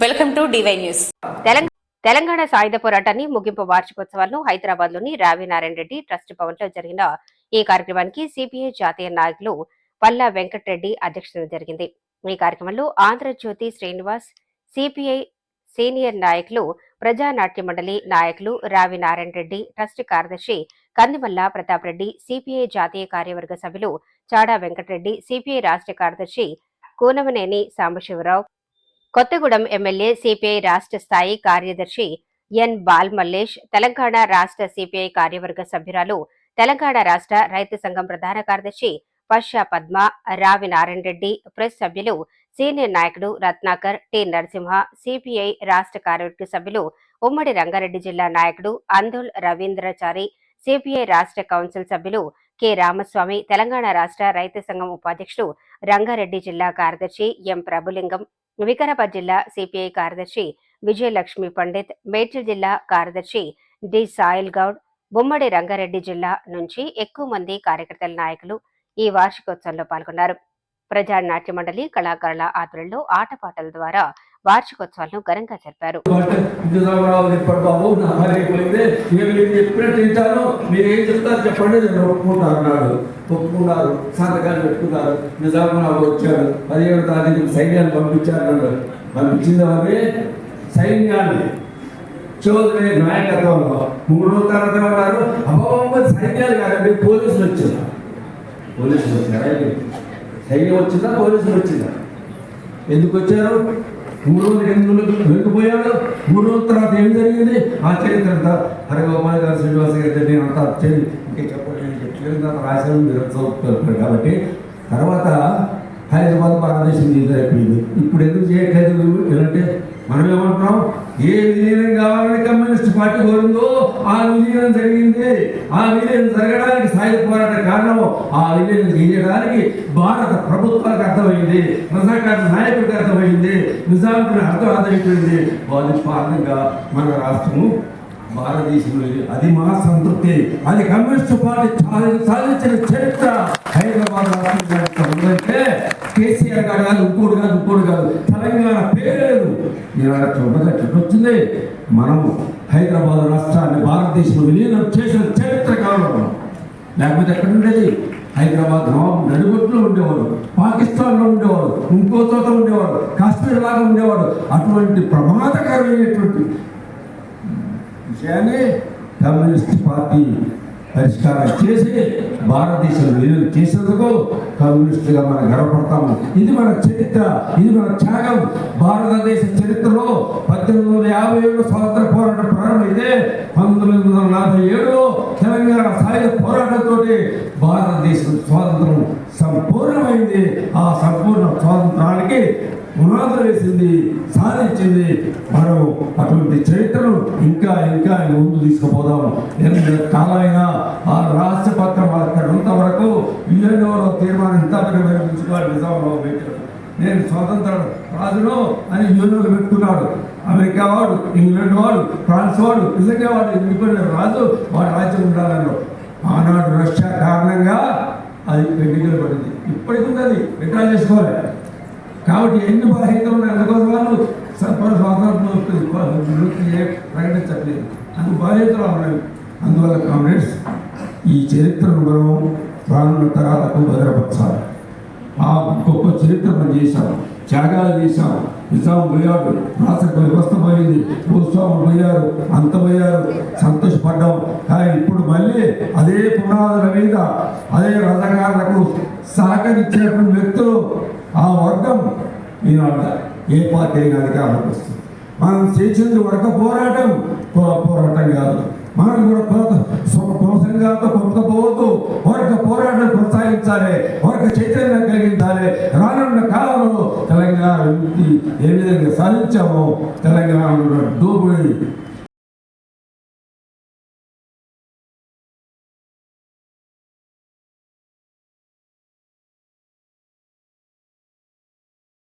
Welcome to D Y news. Telangana సాయుధ పోరాటాన్ని ముగింపు వార్షికోత్సవాలను హైదరాబాద్లోని రావి నారాయణ రెడ్డి ట్రస్ట్ భవన్లో జరిగిన ఈ కార్యక్రమానికి సిపిఐ జాతీయ నాయకులు పల్లా వెంకటరెడ్డి అధ్యక్షతన జరిగింది. ఈ కార్యక్రమంలో ఆంధ్రజ్యోతి శ్రీనివాస్ సిపిఐ సీనియర్ నాయకులు ప్రజానాట్య మండలి నాయకులు రావి నారాయణ రెడ్డి ట్రస్ట్ కార్యదర్శి కందిమల్ల ప్రతాప్ రెడ్డి సిపిఐ జాతీయ కార్యవర్గ సభ్యులు చాడా వెంకటరెడ్డి సిపిఐ రాష్ట్ర కార్యదర్శి కూనమనేని సాంబశివరావు కొత్తగూడెం ఎమ్మెల్యే సిపిఐ రాష్ట్ర స్థాయి కార్యదర్శి ఎన్ బాల్ మల్లేష్ తెలంగాణ రాష్ట్ర సిపిఐ కార్యవర్గ సభ్యురాలు తెలంగాణ రాష్ట్ర రైతు సంఘం ప్రధాన కార్యదర్శి పషా పద్మ రావి నారాయణ రెడ్డి ప్రెస్ సభ్యులు సీనియర్ నాయకుడు రత్నాకర్ టి నరసింహ సిపిఐ రాష్ట్ర కార్యవర్గ సభ్యులు ఉమ్మడి రంగారెడ్డి జిల్లా నాయకుడు అందుల్ రవీంద్రచారి సిపిఐ రాష్ట్ర కౌన్సిల్ సభ్యులు కె రామస్వామి తెలంగాణ రాష్ట్ర రైతు సంఘం ఉపాధ్యక్షుడు రంగారెడ్డి జిల్లా కార్యదర్శి ఎం ప్రభులింగం వికారాబాద్ జిల్లా సిపిఐ కార్యదర్శి విజయలక్ష్మి పండిత్ మేడ్చల్ జిల్లా కార్యదర్శి డి సాయిల్ గౌడ్ బొమ్మడి రంగారెడ్డి జిల్లా నుంచి ఎక్కువ మంది కార్యకర్తల నాయకులు ఈ వార్షికోత్సవంలో పాల్గొన్నారు. ప్రజా నాట్య మండలి కళాకారుల ఆధ్వర్యంలో ఆటపాటల ద్వారా వార్షికోత్సవాలను ఘనంగా జరిపారు. ఒప్పుకున్నారు సంతకాలు పెట్టుకున్నారు నిజామాబాద్ వచ్చారు. పదిహేడు తారీఖు సైన్యాన్ని పంపించారు అన్నాడు. పంపించింది సైన్యాన్ని. చౌదరి నాయకత్వంలో. మూడో తరగతి ఉన్నారు అబ్బా సైన్యాలు కాదండి పోలీసులు వచ్చారు పోలీసులు వచ్చారా సైన్యం వచ్చిందా? పోలీసులు వచ్చిందా ఎందుకు వచ్చారు? మూడు రోజులు ఎనిమిది రోజులు వెళ్ళిపోయాడు మూడు రోజుల తర్వాత ఏం జరిగింది? ఆ చరిత్ర అంతా హరిగోపాల్ గారు శ్రీనివాస గారి నేను అంతా చరి ఇంకా చెప్పండి నేను చెప్పలేదు తర్వాత రాశాను మీరు చదువుతున్నారు కాబట్టి. తర్వాత హైదరాబాద్ భారతదేశం ఇది అయిపోయింది. ఇప్పుడు ఎందుకు చేయట్లేదు ఏంటంటే మనం ఏమంటున్నాం ఏ విలీనం కావాలని కమ్యూనిస్ట్ పార్టీ కోరిందో ఆ విలీనం జరిగింది. ఆ విలీనం జరగడానికి సాయుధ పోరాట కారణం ఆ విలీనం చేయడానికి భారత ప్రభుత్వాలకు అర్థమైంది. ప్రజాకార నాయకుడికి అర్థమైంది. నిజానికి అర్థం అర్థమైపోయింది. వాళ్ళ కారణంగా మన రాష్ట్రము భారతదేశంలో అది మా సంతృప్తి. అది కమ్యూనిస్ట్ పార్టీ సాధించిన చరిత్ర. హైదరాబాద్ రాష్ట్రం ఉందంటే కేసీఆర్ గారు కాదు ఇంకోటి కాదు ఇంకోటి కాదు. తెలంగాణ ఈనాడు చూడగా వచ్చింది మనము హైదరాబాద్ రాష్ట్రాన్ని భారతదేశంలో విలీనం చేసిన చరిత్ర కావాలి లేకపోతే ఎక్కడ ఉండేది? హైదరాబాద్ నవాబు నడిగొట్టులో ఉండేవారు పాకిస్తాన్లో ఉండేవారు ఇంకో చోట ఉండేవారు కాశ్మీర్ లాగా ఉండేవారు అటువంటి ప్రమాదకరమైనటువంటి విషయాన్ని కమ్యూనిస్ట్ పార్టీ పరిష్కారం చేసి భారతదేశం విలీనం చేసేందుకు కమ్యూనిస్టుగా మనం గర్వపడతాము. ఇది మన చరిత్ర ఇది మన త్యాగం. భారతదేశ చరిత్రలో పద్దెనిమిది వందల యాభై ఏడు స్వాతంత్ర పోరాటం ప్రారంభమైతే పంతొమ్మిది వందల నలభై ఏడులో తెలంగాణ సాయుధ పోరాటంతో భారతదేశం స్వాతంత్రం సంపూర్ణమైంది. ఆ సంపూర్ణ స్వాతంత్రానికి పునాదులు వేసింది సాధించింది. మనం అటువంటి చరిత్రను ఇంకా ఇంకా ముందు తీసుకుపోదాం. ఎంత కాలమైనా ఆ రహస్య పత్రం అక్కడ వరకు యుఎన్ఓలో తీర్మానం ఇంత నిర్వహించుకోవాలి నిజామాబాద్ పెట్టాడు నేను స్వతంత్ర రాజును అని యుఎన్ఓలో పెట్టుకున్నాడు అమెరికా వాడు ఇంగ్లాండ్ వాడు ఫ్రాన్స్ వాడు నిజంగా వాడు ఇండిపెండెంట్ రాజు వాడు రాజ్యం ఉండాలన్నారు. ఆనాడు రష్యా కారణంగా అది పెండింగ్లో పడింది ఇప్పటికి ఉంది అది రిటా చేసుకోవాలి. కాబట్టి ఎన్ని బాధ్యతలు ఉన్నాయి అందుకోసం వాళ్ళు సర్పర స్వాతంత్రం ప్రకటించట్లేదు అందు బాధ్యతలు ఉన్నాయి అందువల్ల కామ్రేడ్స్ ఈ చరిత్రను మనం రానున్న తరాలకు భద్రపరచాలి. ఆ గొప్ప చరిత్ర మనం చేశాం. త్యాగాలు చేశాం. నిజాం పోయాడు. రాష్ట్ర వ్యవస్థ పోయింది. భూస్వాములు పోయారు. అంత పోయారు. సంతోషపడ్డాం. కానీ ఇప్పుడు మళ్ళీ అదే పునాదుల మీద అదే రథకారులకు సహకరించినటువంటి వ్యక్తులు ఆ వర్గం ఈనాడు ఏ పార్టీ అయినా అధికారంలోకి వస్తుంది. మనం చేసింది వర్గ పోరాటం పోరాటం కాదు. మనం కూడా కొత్త కుల సంఘాలతో కొనుక్కపోవద్దు వర్గ పోరాటం కొనసాగించాలి వర్గ చైతన్యం కలిగించాలి. రానున్న కాలంలో తెలంగాణ విముక్తి ఏ విధంగా సాధించామో తెలంగాణ దోపిడీ